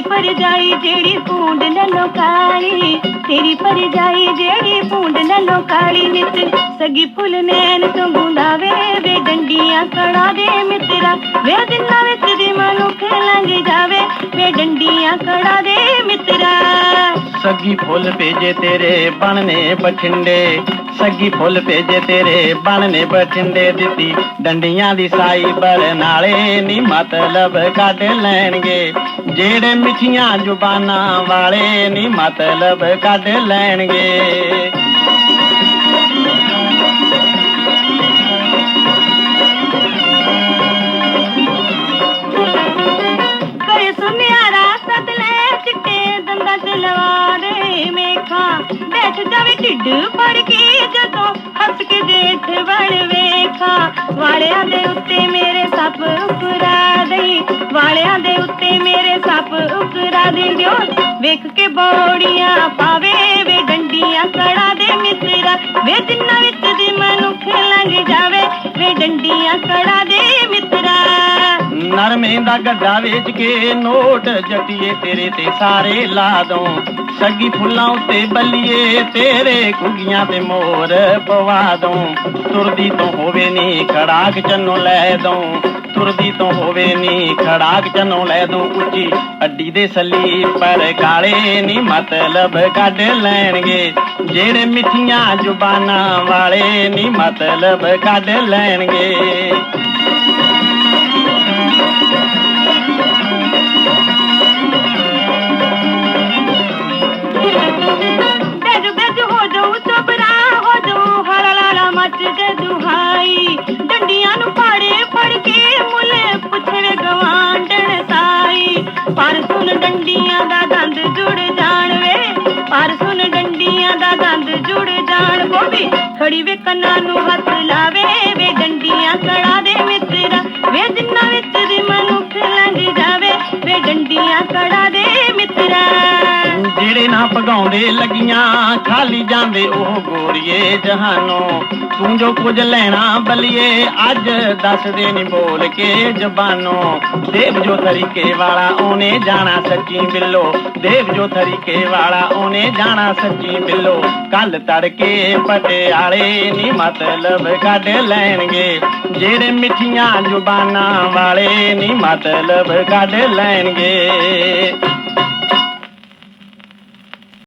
ਪਰਜਾਈ ਜਿਹੜੀ ਪੂੰਡ ਨਨੋ ਕਾਲੀ, ਤੇਰੀ ਪਰਜਾਈ ਜਿਹੜੀ ਪੂੰਡ ਨਨੋ ਕਾਲੀ ਨਿਤ ਸਗੀ ਫੁੱਲ ਨੈਣ ਤੋਂ ਬੁੰਦਾਵੇ ਵੇ, ਡੰਡੀਆਂ ਕੜਾ ਦੇ ਮਿੱਤਰਾ, ਵੇ ਸੱਗੀ ਫੁੱਲ ਭੇਜੇ ਤੇਰੇ ਬਣਨੇ ਬਠਿੰਡੇ ਸੱਗੀ ਫੁੱਲ ਭੇਜੇ ਤੇਰੇ ਬਣਨੇ ਬਠਿੰਡੇ ਦਿੱਤੀ ਡੰਡੀਆਂ ਦੀ ਸਾਈ ਬਰਨਾਲੇ ਨੀ ਮਤਲਬ ਕੱਢ ਲੈਣਗੇ ਜਿਹੜੇ ਮਿੱਠੀਆਂ ਜ਼ੁਬਾਨਾਂ ਵਾਲੇ ਨੀ ਮਤਲਬ ਕੱਢ ਲੈਣਗੇ ਕਰੇ ਸੁਨਿਆਰਾ ਸਦਲੇ ਚਿੱਟੇ ਦੰਦਾਂ ਚ ਲਵਾ ਦੇ ਬੈਠ ਜਾਵੇ ਢਿੱਡ ਫੜ ਕੇ ਜਦੋਂ ਹੱਸ ਕੇ ਜੇਠ ਵੜ ਵੇਖਾਂ। ਵਾਲਿਆਂ ਦੇ ਉੱਤੇ ਮੇਰੇ ਸੱਪ ਉਪਰਾ ਦੇਈ। ਵਾਲਿਆਂ ਦੇ ਉੱਤੇ ਮੇਰੇ ਸੱਪ ਉਕਰਾ ਦੇ ਦਿਓ, ਵੇਖ ਕੇ ਬੋੜੀਆਂ ਪਾਵੇ ਵੇ, ਡੰਡੀਆਂ ਕੜਾ ਦੇ ਮਿੱਤਰਾ ਵੇ ਦਿਨਾਂ ਵਿੱਚ ਦੀ ਮਨੁੱਖ ਲੰਘ ਜਾਵੇ ਵੇ, ਡੰਡੀਆਂ ਕੜਾ ਦੇ ਨਰਮੇ ਦਾ ਗੱਡਾ ਵੇਚ ਕੇ ਨੋਟ ਜੱਟੀਏ ਤੇਰੇ ਤੇ ਸਾਰੇ ਲਾ ਦੋ ਸੱਗੀ ਫੁੱਲਾਂ ਉੱਤੇ ਬੱਲੀਏ ਤੇਰੇ ਕੁਗੀਆਂ ਤੇ ਮੋਰ ਪਵਾ ਦੂੰ ਤੁਰਦੀ ਤੋਂ ਹੋਵੇ ਨੀ ਖੜਾਕ ਚੰਨੋਂ ਲੈ ਦੂੰ ਤੁਰਦੀ ਤੋਂ ਹੋਵੇ ਨੀ ਖੜਾਕ ਚੰਨੋਂ ਲੈ ਦੋ ਉੱਚੀ ਅੱਡੀ ਦੇ ਸੱਲੀ ਪਰ ਕਾਲੇ ਨੀ ਮਤਲਬ ਕੱਢ ਲੈਣਗੇ। ਜਿਹੜੇ ਮਿੱਠੀਆਂ ਜ਼ੁਬਾਨਾਂ ਵਾਲੇ ਨੀ ਮਤਲਬ ਕੱਢ ਲੈਣਗੇ। ਗੋਬੀ ਨੂੰ ਹੱਥ ਲਾਵੇ। ਜਿਹੜੇ ਨਾ ਭਗਾਉਂਦੇ ਲੱਗੀਆਂ, ਖਾਲੀ ਜਾਂਦੇ ਉਹ ਗੋਰੀਏ ਜਹਾਨੋਂ। ਤੂੰ ਜੋ ਕੁਝ ਲੈਣਾ ਬਲੀਏ, ਅੱਜ ਦੱਸਦੇ ਨਹੀਂ ਬੋਲ ਕੇ ਜ਼ਬਾਨੋਂ। ਦੇਵ ਜੋ ਤਰੀਕੇ ਵਾਲਾ ਉਹਨੇ ਜਾਣਾ ਸੱਚੀ ਬਿੱਲੋ। ਦੇਵ ਜੋ ਤਰੀਕੇ ਵਾਲਾ ਉਹਨੇ ਜਾਣਾ ਸੱਚੀ ਬਿੱਲੋ। ਕੱਲ ਤੜਕੇ ਪਟਿਆਲੇ ਨਹੀਂ ਮਤਲਬ ਕੱਢ ਲੈਣਗੇ। ਜਿਹੜੇ ਮਿੱਠੀਆਂ ਜ਼ੁਬਾਨਾਂ ਵਾਲੇ ਨਹੀਂ ਮਤਲਬ ਕੱਢ ਲੈਣਗੇ।